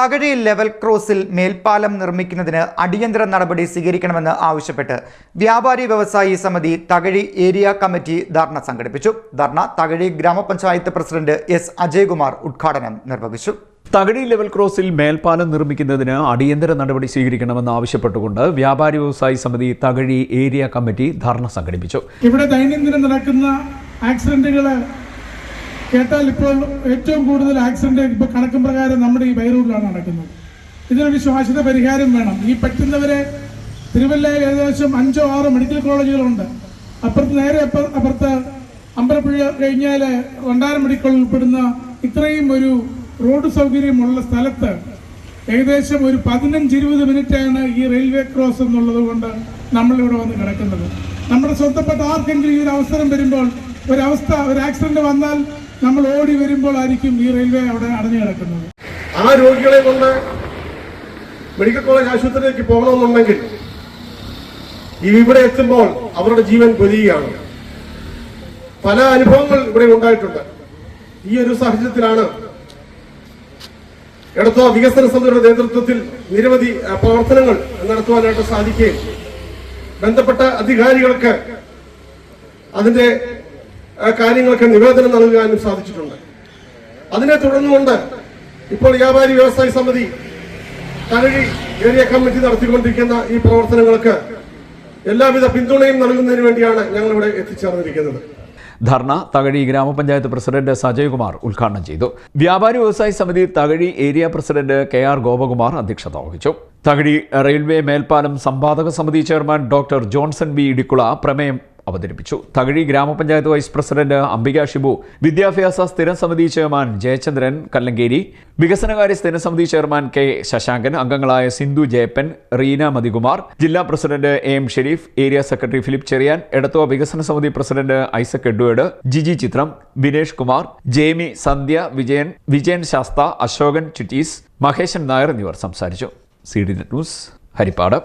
Thakazhi level ക്രോസിൽ മേൽപ്പാലം നിർമ്മിക്കുന്നതിന് അടിയന്തര നടപടി സ്വീകരിക്കണമെന്ന് ആവശ്യപ്പെട്ട് വ്യാപാരി വ്യവസായി സമിതി തകഴി ഏരിയ കമ്മിറ്റി ധർണ സംഘടിപ്പിച്ചു. ധർണ തകഴി ഗ്രാമപഞ്ചായത്ത് പ്രസിഡന്റ് എസ് അജയ്കുമാർ ഉദ്ഘാടനം നിർവഹിച്ചു. തകഴി ലെവൽ ക്രോസിൽ മേൽപ്പാലം നിർമ്മിക്കുന്നതിന് അടിയന്തര നടപടി സ്വീകരിക്കണമെന്ന് ആവശ്യപ്പെട്ടുകൊണ്ട് വ്യാപാരി വ്യവസായി സമിതി തകഴി ഏരിയ കമ്മിറ്റി ധർണ സംഘടിപ്പിച്ചു. ഇവിടെ ദൈനംദിനം നടക്കുന്ന ആക്സിഡന്റുകൾ കേട്ടാൽ ഇപ്പോൾ ഏറ്റവും കൂടുതൽ ആക്സിഡന്റ് ഇപ്പോൾ കണക്കും പ്രകാരം നമ്മുടെ ഈ ബൈറൂട്ടിലാണ് നടക്കുന്നത്. ഇതിനൊരു ശാശ്വത പരിഹാരം വേണം. ഈ പറ്റുന്നവരെ തിരുവല്ലയിൽ ഏകദേശം അഞ്ചോ ആറോ മെഡിക്കൽ കോളേജുകളുണ്ട്. അപ്പുറത്ത് നേരെ അപ്പുറ- അപ്പുറത്ത് അമ്പലപ്പുഴ കഴിഞ്ഞാൽ വണ്ടാരം മെഡിക്കൽ ഉൾപ്പെടുന്ന ഇത്രയും ഒരു റോഡ് സൗകര്യമുള്ള സ്ഥലത്ത് ഏകദേശം ഒരു പതിനഞ്ച് ഇരുപത് മിനിറ്റാണ് ഈ റെയിൽവേ ക്രോസ് എന്നുള്ളത് കൊണ്ട് നമ്മളിവിടെ വന്ന് കിടക്കുന്നത്. നമ്മുടെ സ്വന്തപ്പെട്ട ആർക്കെങ്കിലും ഈ ഒരു അവസരം വരുമ്പോൾ ഒരവസ്ഥ ഒരു ആക്സിഡന്റ് വന്നാൽ നമ്മൾ ഓടി വരുമ്പോഴായിരിക്കും ഈ റെയിൽവേ അവിടെ അടഞ്ഞു കിടക്കുന്നത്. ആ രോഗികളെ കൊണ്ട് മെഡിക്കൽ കോളേജ് ആശുപത്രിയിലേക്ക് പോകണമെന്നുണ്ടെങ്കിൽ ഇവിടെ എത്തുമ്പോൾ അവരുടെ ജീവൻ പൊലിയുകയാണ്. പല അനുഭവങ്ങൾ ഇവിടെ ഉണ്ടായിട്ടുണ്ട്. ഈ ഒരു സാഹചര്യത്തിലാണ് എടത്വ വികസന സമിതിയുടെ നേതൃത്വത്തിൽ നിരവധി പ്രവർത്തനങ്ങൾ നടത്തുവാനായിട്ട് സാധിക്കുകയും ബന്ധപ്പെട്ട അധികാരികൾക്ക് അതിന്റെ കാര്യങ്ങൾക്ക് നിവേദനം നൽകാനും സാധിച്ചിട്ടുണ്ട്. അതിനെ തുടർന്നുകൊണ്ട് ഇപ്പോൾ വ്യാപാരി വ്യവസായ സമിതി തകഴി ഏരിയ കമ്മിറ്റി നടത്തിക്കൊണ്ടിരിക്കുന്ന ഈ പ്രവർത്തനങ്ങൾക്ക് എല്ലാവിധ പിന്തുണയും നൽകുന്നതിന് വേണ്ടിയാണ് ഞങ്ങൾ ഇവിടെ എത്തിച്ചേർന്നിരിക്കുന്നത്. ധർണ തകഴി ഗ്രാമപഞ്ചായത്ത് പ്രസിഡന്റ് സജയ്കുമാർ ഉദ്ഘാടനം ചെയ്തു. വ്യാപാരി വ്യവസായി സമിതി Thakazhi area president K R Gopakumar അധ്യക്ഷത വഹിച്ചു. തകഴി റെയിൽവേ മേൽപ്പാലം സമ്പാദക സമിതി chairman doctor Johnson B Idikkula പ്രമേയം അവതരിപ്പിച്ചു. തകഴി ഗ്രാമപഞ്ചായത്ത് വൈസ് പ്രസിഡന്റ് അംബിക ഷിബു വിദ്യാഭ്യാസ സ്ഥിരം സമിതി ചെയർമാൻ ജയചന്ദ്രൻ കല്ലങ്കേരി വികസനകാര്യ സ്ഥിരം സമിതി ചെയർമാൻ കെ ശശാങ്കൻ അംഗങ്ങളായ സിന്ധു ജയപ്പൻ റീന മതികുമാർ ജില്ലാ president A M Sharif area secretary Philip Cheriyan Edathua വികസന സമിതി പ്രസിഡന്റ് ഐസക് എഡ്വേർഡ് ജിജി ചിത്രം വിനേഷ് കുമാർ ജേമി സന്ധ്യ വിജയൻ വിജയൻ ശാസ്ത അശോകൻ ചിറ്റീസ് മഹേശൻ നായർ എന്നിവർ സംസാരിച്ചു. C D news Harippad.